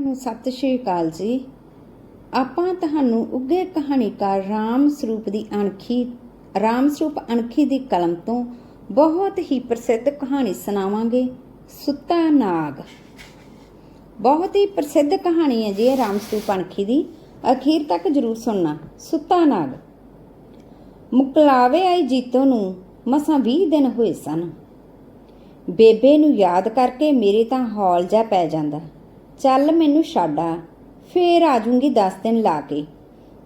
ਨੂੰ ਸਤਿ ਸ਼੍ਰੀ ਅਕਾਲ ਜੀ। ਆਪਾਂ ਤੁਹਾਨੂੰ ਉੱਗੇ ਕਹਾਣੀਕਾਰ ਰਾਮ ਸਰੂਪ ਦੀ ਅਣਖੀ, ਰਾਮ ਸਰੂਪ ਅਣਖੀ ਦੀ ਕਲਮ ਤੋਂ ਬਹੁਤ ਹੀ ਪ੍ਰਸਿੱਧ ਕਹਾਣੀ ਸੁਣਾਵਾਂਗੇ, ਸੁੱਤਾ ਨਾਗ। ਬਹੁਤ ਹੀ ਪ੍ਰਸਿੱਧ ਕਹਾਣੀ ਹੈ ਜੀ ਇਹ ਰਾਮ ਸਰੂਪ ਅਣਖੀ ਦੀ। ਅਖੀਰ ਤੱਕ ਜਰੂਰ ਸੁਣਨਾ, ਸੁੱਤਾ ਨਾਗ। ਮੁਕਲਾਵੇ ਆਈ ਜੀਤੋ ਨੂੰ ਮਸਾਂ 20 ਦਿਨ ਹੋਏ ਸਨ। ਬੇਬੇ ਨੂੰ ਯਾਦ ਕਰਕੇ ਮੇਰੇ ਤਾਂ ਹੌਲ ਜਾ ਪੈ ਜਾਂਦਾ। ਚੱਲ ਮੈਨੂੰ ਛੱਡ ਆ ਫੇਰ ਆ ਜੂੰਗੀ 10 ਦਿਨ ਲਾ ਕੇ।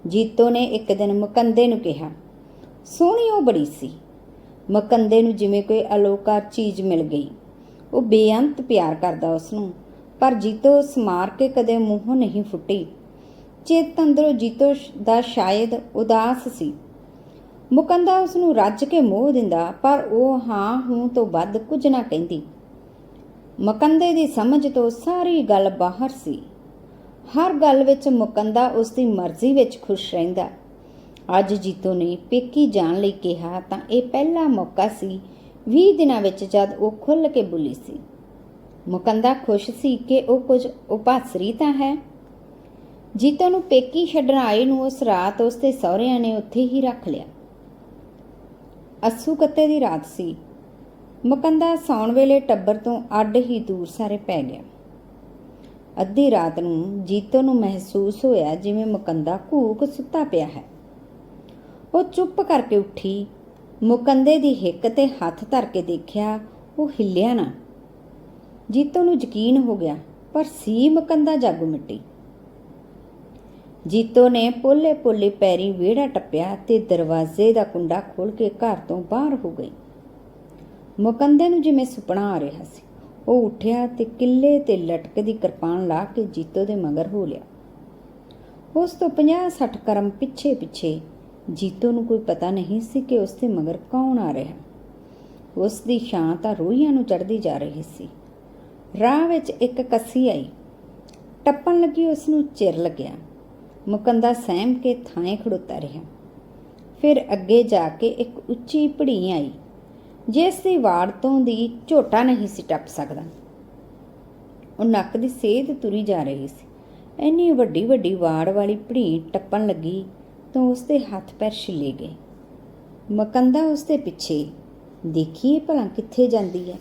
ਜੀਤੋ ਨੇ ਇੱਕ ਦਿਨ ਮੁਕੰਦੇ ਨੂੰ ਕਿਹਾ, ਸੋਹਣੀ ਉਹ ਬੜੀ ਸੀ। ਮਕੰਦੇ ਨੂੰ ਜਿਵੇਂ ਕੋਈ ਅਲੋਕਾਰ ਚੀਜ਼ ਮਿਲ ਗਈ, ਉਹ ਬੇਅੰਤ ਪਿਆਰ ਕਰਦਾ ਉਸ ਨੂੰ ਪਰ ਜੀਤੋ ਸਮਾਰ ਕੇ ਕਦੇ ਮੂੰਹੋਂ ਨਹੀਂ ਫੁੱਟੀ। ਚੇਤ ਅੰਦਰੋਂ ਜੀਤੋ ਦਾ ਸ਼ਾਇਦ ਉਦਾਸ ਸੀ। ਮੁਕੰਦਾ ਉਸ ਨੂੰ ਰੱਜ ਕੇ ਮੋਹ ਦਿੰਦਾ, ਪਰ ਉਹ ਹਾਂ ਹੂੰ ਤੋਂ ਵੱਧ ਕੁਝ ਨਾ ਕਹਿੰਦੀ। ਮੁਕੰਦੇ ਦੀ ਸਮਝ ਤੋਂ ਸਾਰੀ ਗੱਲ ਬਾਹਰ ਸੀ। ਹਰ ਗੱਲ ਵਿੱਚ ਮੁਕੰਦਾ ਉਸ ਦੀ ਮਰਜ਼ੀ ਵਿੱਚ ਖੁਸ਼ ਰਹਿੰਦਾ। ਅੱਜ ਜੀਤੋ ਨੇ ਪੇਕੀ ਜਾਣ ਲਈ ਕਿਹਾ ਤਾਂ ਇਹ ਪਹਿਲਾ ਮੌਕਾ ਸੀ 20 ਦਿਨਾਂ ਵਿੱਚ ਜਦ ਉਹ ਖੁੱਲ੍ਹ ਕੇ ਬੁੱਲੀ ਸੀ। ਮੁਕੰਦਾ ਖੁਸ਼ ਸੀ ਕਿ ਉਹ ਕੁਝ ਉਪਾਸਰੀ ਤਾਂ ਹੈ। ਜੀਤੋ ਨੂੰ ਪੇਕੀ ਛੱਡਣ ਆਏ ਨੂੰ ਉਸ ਰਾਤ ਉਸ ਦੇ ਸਹੁਰਿਆਂ ਨੇ ਉੱਥੇ ਹੀ ਰੱਖ ਲਿਆ। ਅਸੂ ਕੱਤੇ ਦੀ ਰਾਤ ਸੀ। ਮੁਕੰਦਾ ਸੌਣ ਵੇਲੇ ਟੱਬਰ ਤੋਂ ਅੱਡ ਹੀ ਦੂਰ ਸਾਰੇ ਪੈ ਗਿਆ। ਅੱਧੀ ਰਾਤ ਨੂੰ ਜੀਤੋ ਨੂੰ ਮਹਿਸੂਸ ਹੋਇਆ ਜਿਵੇਂ ਮੁਕੰਦਾ ਘੂਕ ਸੁੱਤਾ ਪਿਆ ਹੈ। ਉਹ ਚੁੱਪ ਕਰਕੇ ਉੱਠੀ। ਮੁਕੰਦੇ ਦੀ ਹਿੱਕ ਤੇ ਹੱਥ ਧਰ ਕੇ ਦੇਖਿਆ ਉਹ ਹਿੱਲਿਆ ਨਾ। ਜੀਤੋ ਨੂੰ ਯਕੀਨ ਹੋ ਗਿਆ, ਪਰ ਸੀ ਮਕੰਦਾ ਜਾਗੂ ਮਿੱਟੀ। ਜੀਤੋ ਨੇ ਪੋਲੇ ਪੋਲੇ ਪੈਰੀ ਵਿਹੜਾ ਟੱਪਿਆ ਤੇ ਦਰਵਾਜ਼ੇ ਦਾ ਕੁੰਡਾ ਖੋਲ ਕੇ ਘਰ ਤੋਂ ਬਾਹਰ ਹੋ ਗਈ। ਮੁਕੰਦੇ ਨੂੰ ਜਿਵੇਂ ਸੁਪਨਾ ਆ ਰਿਹਾ ਸੀ। ਉਹ ਉੱਠਿਆ ਤੇ ਕਿੱਲੇ ਤੇ ਲਟਕਦੀ ਕਿਰਪਾਨ ਲਾ ਕੇ ਜੀਤੋ ਦੇ ਮਗਰ ਹੋ ਲਿਆ। ਉਸ ਤੋਂ 50-60 ਕਰਮ ਪਿੱਛੇ ਪਿੱਛੇ ਜੀਤੋ ਨੂੰ ਕੋਈ ਪਤਾ ਨਹੀਂ ਸੀ ਕਿ ਉਸ ਦੇ ਮਗਰ ਕੌਣ ਆ ਰਿਹਾ। ਉਸ ਦੀ ਛਾਂ ਤਾਂ ਰੋਈਆਂ ਨੂੰ ਚੜਦੀ ਜਾ ਰਹੀ ਸੀ। ਰਾਹ ਵਿੱਚ ਇੱਕ ਕੱਸੀ ਆਈ। ਟੱਪਣ ਲੱਗੀ ਉਸ ਨੂੰ ਚਿਰ ਲੱਗਿਆ। ਮੁਕੰਦਾ ਸਹਿਮ ਕੇ ਥਾਂ ਖੜੋਤਾ ਰਿਹਾ। ਫਿਰ ਅੱਗੇ ਜਾ ਕੇ ਇੱਕ ਉੱਚੀ ਪੜੀ ਆਈ। ਜਿਸ ਦੀ ਵਾੜ ਤੋਂ ਦੀ ਝੋਟਾ ਨਹੀਂ ਸੀ ਟੱਪ ਸਕਦਾ। ਉਹ ਨੱਕ ਦੀ ਸੇਧ ਤੁਰੀ ਜਾ ਰਹੀ ਸੀ। ਇੰਨੀ ਵੱਡੀ ਵੱਡੀ ਵਾੜ ਵਾਲੀ ਪੜੀ ਟੱਪਣ ਲੱਗੀ ਤਾਂ ਉਸ ਦੇ ਹੱਥ ਪੈਰ ਛਿੱਲੇ ਗਏ। ਮਕੰਦਾ ਉਸ ਦੇ ਪਿੱਛੇ, ਦੇਖੀਏ ਭਲਾ ਕਿੱਥੇ ਜਾਂਦੀ ਹੈ।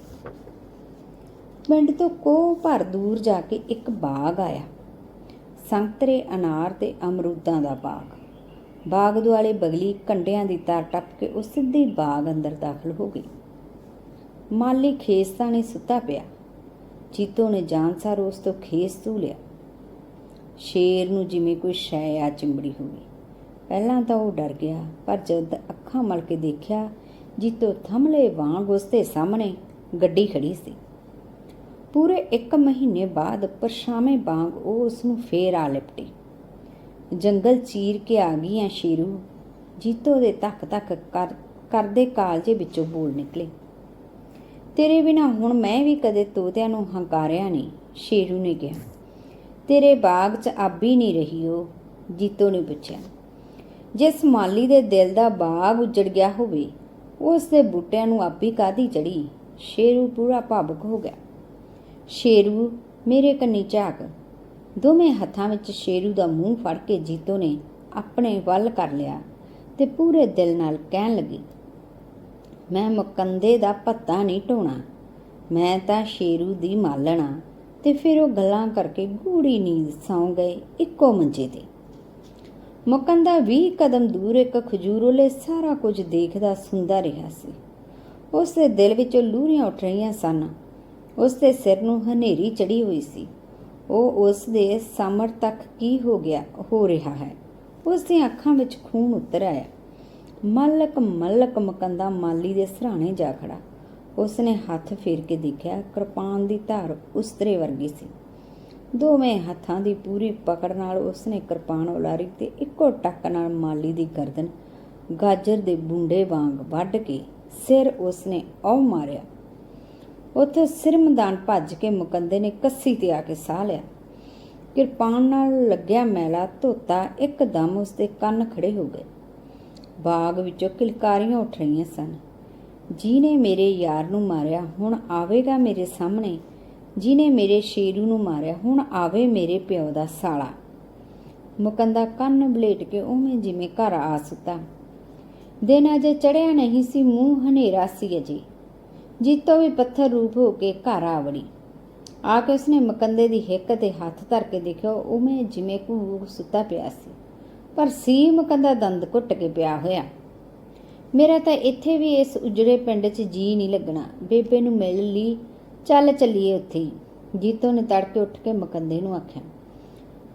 ਪਿੰਡ ਤੋਂ ਕੋ ਭਰ ਦੂਰ ਜਾ ਕੇ ਇੱਕ ਬਾਗ ਆਇਆ। ਸੰਤਰੇ ਅਨਾਰ ਤੇ ਅਮਰੂਦਾਂ ਦਾ ਬਾਗ। ਬਾਗ ਦੁਆਲੇ ਬਗਲੀ ਕੰਡਿਆਂ ਦੀ ਤਾਰ ਟੱਪ ਕੇ ਉਹ ਸਿੱਧੀ ਬਾਗ ਅੰਦਰ ਦਾਖਲ ਹੋ ਗਈ। ਮਾਲੀ ਖੇਸਤਾ ਨੇ ਸੁੱਤਾ ਪਿਆ। ਜੀਤੋ ਨੇ ਜਾਨਸਾਰ ਉਸ ਤੋਂ ਖੇਸ ਧੂ ਲਿਆ। ਸ਼ੇਰ ਨੂੰ ਜਿਵੇਂ ਕੋਈ ਸ਼ੈ ਆ ਚਿੰਬੜੀ ਹੋਈ ਪਹਿਲਾਂ ਤਾਂ ਉਹ ਡਰ ਗਿਆ, ਪਰ ਜਦ ਅੱਖਾਂ ਮਲ ਕੇ ਦੇਖਿਆ, ਜੀਤੋ ਥਮਲੇ ਵਾਂਗ ਉਸ ਦੇ ਸਾਹਮਣੇ ਗੱਡੀ ਖੜੀ ਸੀ। ਪੂਰੇ 1 ਮਹੀਨੇ ਬਾਅਦ ਪਰਛਾਵੇਂ ਵਾਂਗ ਉਹ ਉਸ ਨੂੰ ਫੇਰ ਆ ਲਿਪਟੀ। ਜੰਗਲ ਚੀਰ ਕੇ ਆ ਗਈਆਂ ਸ਼ੇਰੂ। ਜੀਤੋ ਦੇ ਧੱਕ ਧੱਕ ਕਰ, ਕਰਦੇ ਕਾਲਜੇ ਵਿੱਚੋਂ ਬੋਲ ਨਿਕਲੇ। ਤੇਰੇ ਬਿਨਾ ਹੁਣ ਮੈਂ ਵੀ ਕਦੇ ਤੋਤਿਆਂ ਨੂੰ ਹੰਕਾਰਿਆ ਨਹੀਂ, ਸ਼ੇਰੂ ਨੇ ਕਿਹਾ। ਤੇਰੇ ਬਾਗ 'ਚ ਆਬੀ ਨਹੀਂ ਰਹੀ ਉਹ, ਜੀਤੋ ਨੇ ਪੁੱਛਿਆ। ਜਿਸ ਮਾਲੀ ਦੇ ਦਿਲ ਦਾ ਬਾਗ ਉਜੜ ਗਿਆ ਹੋਵੇ, ਉਸ ਦੇ ਬੂਟਿਆਂ ਨੂੰ ਆਬੀ ਕਾਦੀ ਚੜੀ? ਸ਼ੇਰੂ ਪੂਰਾ ਭਾਵੁਕ ਹੋ ਗਿਆ। ਸ਼ੇਰੂ, ਮੇਰੇ ਕੰਨੀ ਝਾਕ ਦੋਵੇਂ ਹੱਥਾਂ ਵਿੱਚ ਸ਼ੇਰੂ ਦਾ ਮੂੰਹ ਫੜ ਕੇ ਜੀਤੋ ਨੇ ਆਪਣੇ ਵੱਲ ਕਰ ਲਿਆ ਤੇ ਪੂਰੇ ਦਿਲ ਨਾਲ ਕਹਿਣ ਲੱਗੀ, ਮੈਂ ਮੁਕੰਦੇ ਦਾ ਪੱਤਾ ਨਹੀਂ ਢੋਣਾ। ਮੈਂ ਤਾਂ ਸ਼ੇਰੂ ਦੀ ਮਾਲਣਾ ਤੇ ਫਿਰ ਉਹ ਗੱਲਾਂ ਕਰਕੇ ਗੂੜੀ ਨੀਂਦ ਸੌਂ ਗਏ ਇੱਕੋ ਮੰਜੇ ਤੇ। ਮੁਕੰਦਾ 20 ਕਦਮ ਦੂਰ ਇੱਕ ਖਜੂਰੋਲੇ ਸਾਰਾ ਕੁਝ ਦੇਖਦਾ ਸੁਣਦਾ ਰਿਹਾ ਸੀ। ਉਸ ਦੇ ਦਿਲ ਵਿੱਚੋਂ ਲੂਰੀਆਂ ਉੱਠ ਰਹੀਆਂ ਸਨ। ਉਸ ਦੇ ਸਿਰ ਨੂੰ ਹਨੇਰੀ ਚੜੀ ਹੋਈ ਸੀ। ਉਹ ਉਸ ਦੇ ਸਮਰ ਤੱਕ ਕੀ ਹੋ ਗਿਆ, ਹੋ ਰਿਹਾ ਹੈ। ਉਸ ਦੀਆਂ ਅੱਖਾਂ ਵਿੱਚ ਖੂਨ ਉਤਰ ਆਇਆ। ਮਲਕ ਮਲਕ ਮਕੰਦਾ ਮਾਲੀ ਦੇ ਸਰਾਣੇ ਜਾ ਖੜਾ। ਉਸ ਨੇ ਹੱਥ ਫੇਰ ਕੇ ਦੇਖਿਆ, ਕਿਰਪਾਨ ਦੀ ਧਾਰ ਉਸਤਰੇ ਵਰਗੀ ਸੀ। ਦੋਵੇਂ ਹੱਥਾਂ ਦੀ ਪੂਰੀ ਪਕੜ ਨਾਲ ਉਸ ਨੇ ਕਿਰਪਾਨ ਉਲਾਰੀ ਤੇ ਇੱਕੋ ਟੱਕ ਨਾਲ ਮਾਲੀ ਦੀ ਗਰਦਨ ਗਾਜਰ ਦੇ ਬੁੰਡੇ ਵਾਂਗ ਵੱਢ ਕੇ ਸਿਰ ਉਸ ਨੇ ਔ ਮਾਰਿਆ। ਉੱਥੇ ਸਿਰਮਦਾਨ ਭੱਜ ਕੇ ਮੁਕੰਦੇ ਨੇ ਕੱਸੀ ਤੇ ਆ ਕੇ ਸਾਹ ਲਿਆ। ਕਿਰਪਾਨ ਨਾਲ ਲੱਗਿਆ ਮੈਲਾ, ਧੋਤਾ ਇੱਕਦਮ ਉਸਦੇ ਕੰਨ ਖੜੇ ਹੋ ਗਏ। ਬਾਗ ਵਿੱਚੋਂ ਕਿਲਕਾਰੀਆਂ ਉੱਠ ਰਹੀਆਂ ਸਨ। ਜਿਹਨੇ ਮੇਰੇ ਯਾਰ ਨੂੰ ਮਾਰਿਆ, ਹੁਣ ਆਵੇਗਾ ਮੇਰੇ ਸਾਹਮਣੇ। ਜਿਹਨੇ ਮੇਰੇ ਸ਼ੇਰੂ ਨੂੰ ਮਾਰਿਆ, ਹੁਣ ਆਵੇ ਮੇਰੇ ਪਿਓ ਦਾ ਸਾਲਾ। ਮੁਕੰਦਾ ਕੰਨ ਬਲੇਟ ਕੇ ਉਵੇਂ ਜਿਵੇਂ ਘਰ ਆ ਸੁੱਤਾ। ਦਿਨ ਅਜੇ ਚੜਿਆ ਨਹੀਂ ਸੀ, ਮੂੰਹ ਹਨੇਰਾ ਸੀ ਅਜੇ। ਜੀਤੋ ਵੀ ਪੱਥਰ ਰੂਪ ਹੋ ਕੇ ਘਰ ਆ ਵੜੀ। ਆ ਕੇ ਉਸਨੇ ਮਕੰਦੇ ਦੀ ਹਿੱਕ ਤੇ ਹੱਥ ਧਰ ਕੇ ਦੇਖਿਆ, ਉਵੇਂ ਜਿਵੇਂ ਘੂਕ ਸੁੱਤਾ ਪਿਆ ਸੀ। ਪਰ ਸੀ ਮਕੰਦਾ ਦੰਦ ਘੁੱਟ ਕੇ ਪਿਆ ਹੋਇਆ। ਮੇਰਾ ਤਾਂ ਇੱਥੇ ਵੀ ਇਸ ਉਜੜੇ ਪਿੰਡ 'ਚ ਜੀ ਨਹੀਂ ਲੱਗਣਾ। ਬੇਬੇ ਨੂੰ ਮਿਲ ਲਈ, ਚੱਲ ਚੱਲੀਏ ਉੱਥੇ ਹੀ। ਜੀਤੋ ਨੇ ਤੜਕੇ ਉੱਠ ਕੇ ਮਕੰਦੇ ਨੂੰ ਆਖਿਆ।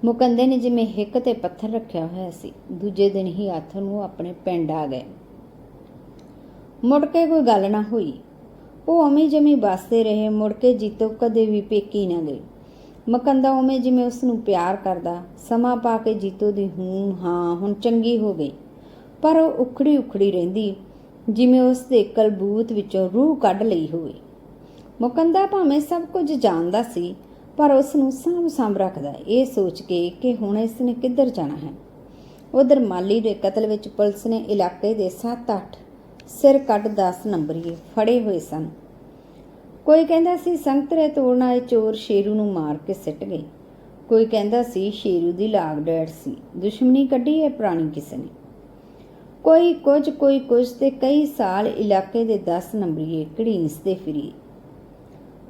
ਮੁਕੰਦੇ ਨੇ ਜਿਵੇਂ ਹਿੱਕ ਤੇ ਪੱਥਰ ਰੱਖਿਆ ਹੋਇਆ ਸੀ, ਦੂਜੇ ਦਿਨ ਹੀ ਹੱਥ ਨੂੰ ਆਪਣੇ ਪਿੰਡ ਆ ਗਏ। ਮੁੜ ਕੇ ਕੋਈ ਗੱਲ ਨਾ ਹੋਈ। ਉਹ ਉਵੇਂ ਜਮੀ ਬਸਦੇ ਰਹੇ, ਮੁੜ ਕੇ ਜੀਤੋ ਕਦੇ ਵੀ ਪੇਕੀ ਨਾ ਗਈ। ਮਕੰਦਾ ਉਵੇਂ ਜਿਵੇਂ ਉਸ ਨੂੰ ਪਿਆਰ ਕਰਦਾ, ਸਮਾਂ ਪਾ ਕੇ ਜੀਤੋ ਦੀ ਹੂੰ, ਹਾਂ, ਹੁਣ ਚੰਗੀ ਹੋ ਗਈ। ਪਰ ਉਹ ਉਖੜੀ ਉਖੜੀ ਰਹਿੰਦੀ, ਜਿਵੇਂ ਉਸ ਦੇ ਕਲਬੂਤ ਵਿੱਚੋਂ ਰੂਹ ਕੱਢ ਲਈ ਹੋਵੇ। ਮੁਕੰਦਾ ਭਾਵੇਂ ਸਭ ਕੁਝ ਜਾਣਦਾ ਸੀ, ਪਰ ਉਸ ਨੂੰ ਸਾਂਭ ਸਾਂਭ ਰੱਖਦਾ, ਇਹ ਸੋਚ ਕੇ ਕਿ ਹੁਣ ਇਸ ਨੇ ਕਿੱਧਰ ਜਾਣਾ ਹੈ। ਉਧਰ ਮਾਲੀ ਦੇ ਕਤਲ ਵਿੱਚ ਪੁਲਿਸ ਨੇ ਇਲਾਕੇ ਦੇ 7-8 ਸਿਰ ਕੱਢ 10 ਨੰਬਰੀਏ, ਫੜੇ ਹੋਏ ਸਨ। ਕੋਈ ਕਹਿੰਦਾ ਸੀ ਸੰਤਰੇ ਤੋੜਨ ਵਾਲੇ ਚੋਰ ਸ਼ੇਰੂ ਨੂੰ ਮਾਰ ਕੇ ਸਿੱਟ ਗਏ। ਕੋਈ ਕਹਿੰਦਾ ਸੀ, ਸ਼ੇਰੂ ਦੀ ਲਾਗ ਡੈਡ ਸੀ, ਦੁਸ਼ਮਣੀ ਕੱਢੀ ਹੈ ਪੁਰਾਣੀ ਕਿਸੇ ਨੇ। ਕੋਈ ਕੁਝ ਕੋਈ ਕੁਝ ਤੇ ਕਈ ਸਾਲ ਇਲਾਕੇ ਦੇ 10 ਨੰਬਰੀਏ ਘੜੀਸਦੇ ਫਿਰੀ।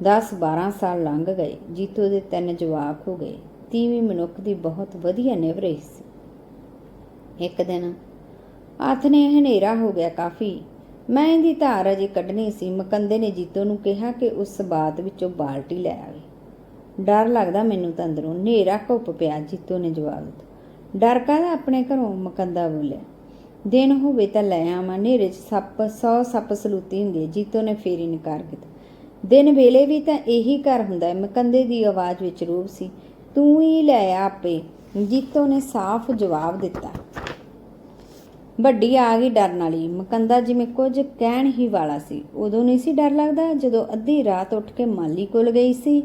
10-12 ਸਾਲ ਲੰਘ ਗਏ, ਜੀਤੋ ਦੇ ਤਿੰਨ ਜਵਾਕ ਹੋ ਗਏ। ਤੀਵੀਂ ਮਨੁੱਖ ਦੀ ਬਹੁਤ ਵਧੀਆ ਨਿਭ ਰਹੀ ਸੀ। ਇੱਕ ਦਿਨ ਆਥ ਨੇ ਹਨੇਰਾ ਹੋ ਗਿਆ ਕਾਫੀ। ਮੈਂ ਇਹਦੀ ਧਾਰ ਅਜੇ ਕੱਢਣੀ ਸੀ। ਮਕੰਦੇ ਨੇ ਜੀਤੋ ਨੂੰ ਕਿਹਾ ਕਿ ਉਸ ਬਾਤ ਵਿੱਚੋਂ ਬਾਲਟੀ ਲੈ ਆਵੇ। ਡਰ ਲੱਗਦਾ ਮੈਨੂੰ ਤਾਂ ਅੰਦਰੋਂ। ਹਨੇਰਾ ਘੁੱਪ ਪਿਆ, ਜੀਤੋ ਨੇ ਜਵਾਬ ਦਿੱਤਾ। ਡਰ ਕਾਹਦਾ ਆਪਣੇ ਘਰੋਂ? ਮਕੰਦਾ ਬੋਲਿਆ। ਦਿਨ ਹੋਵੇ ਤਾਂ ਲੈ ਆਵਾਂ। ਹਨੇਰੇ 'ਚ ਸੱਪ 100 ਸੱਪ ਸਲੂਤੀ ਹੁੰਦੀ ਹੈ। ਜੀਤੋ ਨੇ ਫੇਰ ਇਨਕਾਰ ਕੀਤਾ। ਦਿਨ ਵੇਲੇ ਵੀ ਤਾਂ ਇਹੀ ਘਰ ਹੁੰਦਾ ਹੈ। ਮਕੰਦੇ ਦੀ ਆਵਾਜ਼ ਵਿੱਚ ਰੂਪ ਸੀ, ਤੂੰ ਹੀ ਲੈ ਆ ਆਪੇ। ਜੀਤੋ ਨੇ ਸਾਫ਼ ਜਵਾਬ ਦਿੱਤਾ। ਵੱਡੀ ਆ ਗਈ ਡਰਨ ਵਾਲੀ। ਮਕੰਦਾ ਜਿਵੇਂ ਕੁਝ ਕਹਿਣ ਹੀ ਵਾਲਾ ਸੀ। ਉਦੋਂ ਨਹੀਂ ਸੀ ਡਰ ਲੱਗਦਾ, ਜਦੋਂ ਅੱਧੀ ਰਾਤ ਉੱਠ ਕੇ ਮਾਲੀ ਕੋਲ ਗਈ ਸੀ।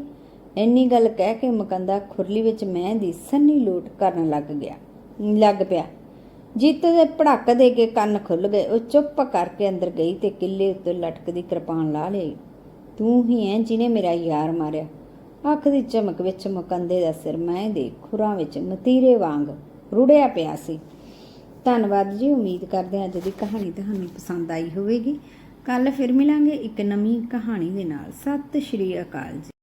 ਇੰਨੀ ਗੱਲ ਕਹਿ ਕੇ ਮਕੰਦਾ ਖੁਰਲੀ ਵਿੱਚ ਮੈਂ ਦੀ ਸੰਨੀ ਲੋਟ ਕਰਨ ਲੱਗ ਗਿਆ। ਲੱਗ ਪਿਆ। ਜੀਤੋ ਦੇ ਭੜਕ ਦੇ ਕੇ ਕੰਨ ਖੁੱਲ ਗਏ। ਉਹ ਚੁੱਪ ਕਰਕੇ ਅੰਦਰ ਗਈ ਤੇ ਕਿੱਲੇ ਉੱਤੇ ਲਟਕਦੀ ਕਿਰਪਾਨ ਲਾ ਲਈ। ਤੂੰ ਹੀ ਐ ਜਿਨੇ ਮੇਰਾ ਯਾਰ ਮਾਰਿਆ ਅੱਖ ਦੀ ਚਮਕ ਵਿੱਚ ਮਕੰਦੇ ਦਾ ਸਿਰ ਮੈਂ ਦੇ ਖੁਰਾਂ ਵਿੱਚ ਮਤੀਰੇ ਵਾਂਗ ਰੁੜਿਆ ਪਿਆ ਸੀ। ਧੰਨਵਾਦ ਜੀ, ਉਮੀਦ ਕਰਦੇ ਹਾਂ ਅੱਜ ਦੀ ਕਹਾਣੀ ਤੁਹਾਨੂੰ ਪਸੰਦ ਆਈ ਹੋਵੇਗੀ। ਕੱਲ ਫਿਰ ਮਿਲਾਂਗੇ ਇੱਕ ਨਵੀਂ ਕਹਾਣੀ ਦੇ ਨਾਲ। ਸਤਿ ਸ਼੍ਰੀ ਅਕਾਲ ਜੀ।